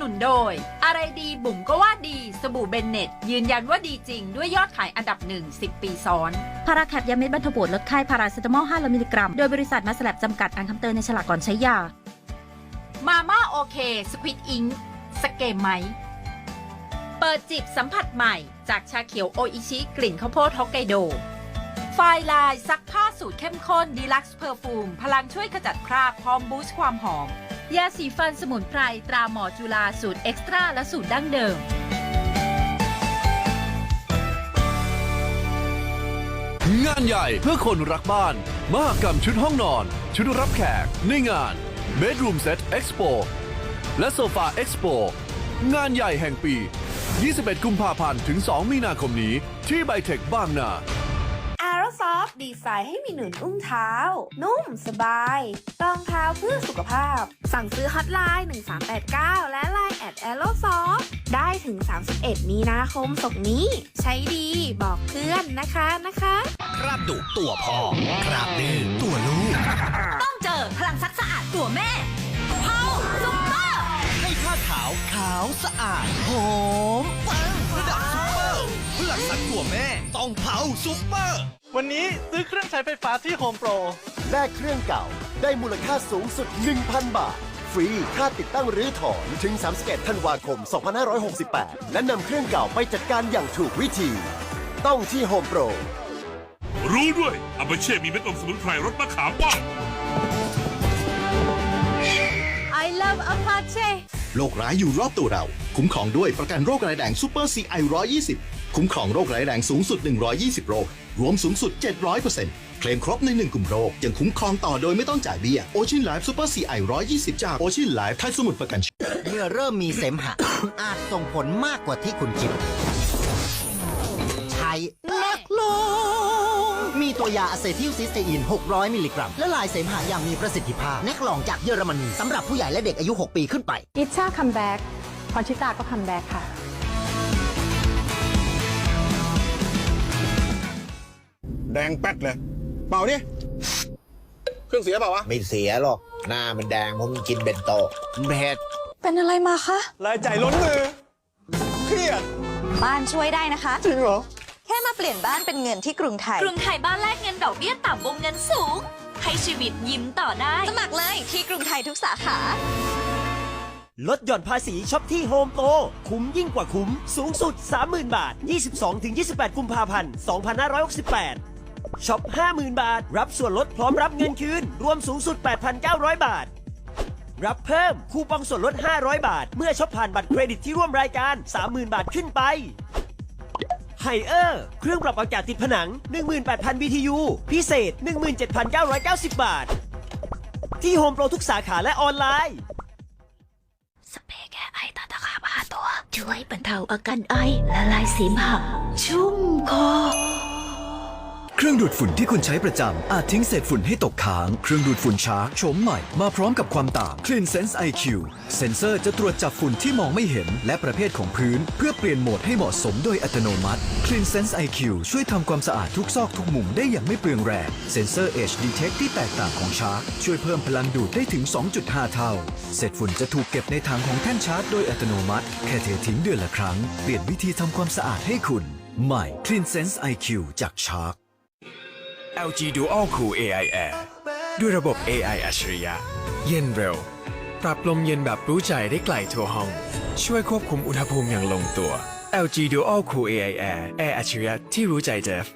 นุนโดย อะไรดีบุ๋มก็ว่าดี สบู่เบนเน็ต ยืนยันว่าดีจริง ด้วยยอดขายอันดับหนึ่ง10 ปีซ้อน พาราแคปยาเม็ดบรรเทาปวดลดไข้พาราเซตามอล5มิลลิกรัม โดยบริษัทมาสลับจำกัดอ่านคำเตือนในฉลากก่อนใช้ยา มาม่าโอเค สควิตอิงสเกมไหม เปิดจิบสัมผัสใหม่ จากชาเขียวโออิชิกลิ่นข้าวโพดฮอกไกโดไฟลายซักผ้าสูตรเข้มข้นดีลักซ์เพอร์ฟูมพลังช่วยขจัดคราบพร้อมบูสต์ความหอม ยาสีฟันสมุนไพรตราหมอจุฬาสูตรเอ็กซ์ตร้าและสูตรดั้งเดิม งานใหญ่เพื่อคนรักบ้าน มหกรรมชุดห้องนอน ชุดรับแขก ในงาน Bedroom Set Expo และ Sofa Expo งานใหญ่แห่งปี 21 กุมภาพันธ์ถึง 2 มีนาคมนี้ ที่ไบเทคบางนา ดีไซน์ให้มีหนุนอุ้งเท้า นุ่มสบายรองเท้าเพื่อสุขภาพ สั่งซื้อฮอตไลน์ 1389 และ Line at a e r o s o f t ได้ถึง 31 มีนาคมศกนี้ ใช้ดีบอกเพื่อนนะคะนะคะคราบดุตัวพ่อคราบดื้อตัวลูก ต้องเจอพลังซักสะอาดตัวแม่เผาซุปเปอร์ให้ผ้าขาวขาวสะอาดหอม แม่ต้องเผาซุปเปอร์ วันนี้ซื้อเครื่องใช้ไฟฟ้าที่ Home Pro ได้เครื่องเก่าได้มูลค่าสูงสุด 1,000 บาท ฟรีค่าติดตั้งหรือถอนถึง 31 ธันวาคม 2568 และนำเครื่องเก่าไปจัดการอย่างถูกวิธี ต้องที่ Home Pro รู้ด้วยอาเบเช่มีเม็ดอมสมุนไพรรสมะขามว่าง I love Apache โรคร้ายอยู่รอบตัวเรา คุ้มครองด้วยประกันโรคร้ายแรงซูเปอร์ CI 120 คุ้มครองโรคร้ายแรงสูงสุด 120 โรค รวมสูงสุด 700%เคลมครบในหนึ่งกลุ่มโรค ยังคุ้มครองต่อโดยไม่ต้องจ่ายเบี้ย Ocean Life Super CI 120จาก Ocean Life ไทยสมุทรประกันชีวิตเมื่อเริ่มมีเสมหะ อาจส่งผลมากกว่าที่คุณคิด ใช้เล็กลง มีตัวยาอะเซทิลซิสเตอีน 600 มิลลิกรัมและลายเสมหะอย่างมีประสิทธิภาพแนกลองจากเยอรมนีสำหรับผู้ใหญ่และเด็กอายุ 6 ปีขึ้นไป อิชชาคัมแบ็กพรชิตาก็คัมแบ็กค่ะ แดงแป๊ดเลย เปล่าดิเครื่องเสียเปล่าวะ ไม่เสียหรอก หน้ามันแดงเพราะมันกินเบนโตเผ็ดเป็นอะไรมาคะ รายจ่ายล้นมือ เครียด บ้านช่วยได้นะคะ จริงเหรอ แค่มาเปลี่ยนบ้านเป็นเงินที่กรุงไทย กรุงไทยบ้านแลกเงินดอกเบี้ยต่ำวงเงินสูง ให้ชีวิตยิ้มต่อได้ สมัครเลยที่กรุงไทยทุกสาขา ลดหย่อนภาษีช็อปที่โฮมโปรคุ้มยิ่งกว่าคุ้ม สูงสุด 30,000 บาท 22-28 กุมภาพันธ์ 2568 ช็อป 50,000 บาท รับส่วนลดพร้อมรับเงินคืน รวมสูงสุด 8,900 บาท รับเพิ่มคูปองส่วนลด 500 บาท เมื่อช็อปผ่านบัตรเครดิตที่ร่วมรายการ 30,000 บาทขึ้นไปไฮเออร์เครื่องปรับอากาศติดผนัง 18,000 BTU พิเศษ 17,990 บาท ที่โฮมโปรทุกสาขาและออนไลน์ สเปรย์แก้ไอตาตะขาบห้าตัว ช่วยบรรเทาอาการไอละลายเสมหะชุ่มคอ เครื่องดูดฝุ่นที่คุณใช้ประจำ อาจทิ้งเศษฝุ่นให้ตกค้าง เครื่องดูดฝุ่นชาร์กโฉมใหม่ มาพร้อมกับความต่าง Clean Sense IQ เซ็นเซอร์จะตรวจจับฝุ่นที่มองไม่เห็น และประเภทของพื้น เพื่อเปลี่ยนโหมดให้เหมาะสมโดยอัตโนมัติ Clean Sense IQ ช่วยทำความสะอาดทุกซอกทุกมุมได้อย่างไม่เปลืองแรงเซ็นเซอร์ Edge Detect ที่แตกต่างของชาร์กช่วยเพิ่มพลังดูดได้ถึง 2.5 เท่า เศษฝุ่นจะถูกเก็บในถังของแท่นชาร์จโดยอัตโนมัติแค่เททิ้งเดือนละครั้งเปลี่ยนวิธีทำความสะอาดให้คุณใหม่ Clean Sense IQ จากชาร์ก LG Dual Cool AI Air ด้วยระบบ AI อัจฉริยะ เย็นเร็ว ปรับลมเย็นแบบรู้ใจได้ไกลทั่วห้อง ช่วยควบคุมอุณหภูมิอย่างลงตัว LG Dual Cool AI Air แอร์อัจฉริยะที่รู้ใจเจฟ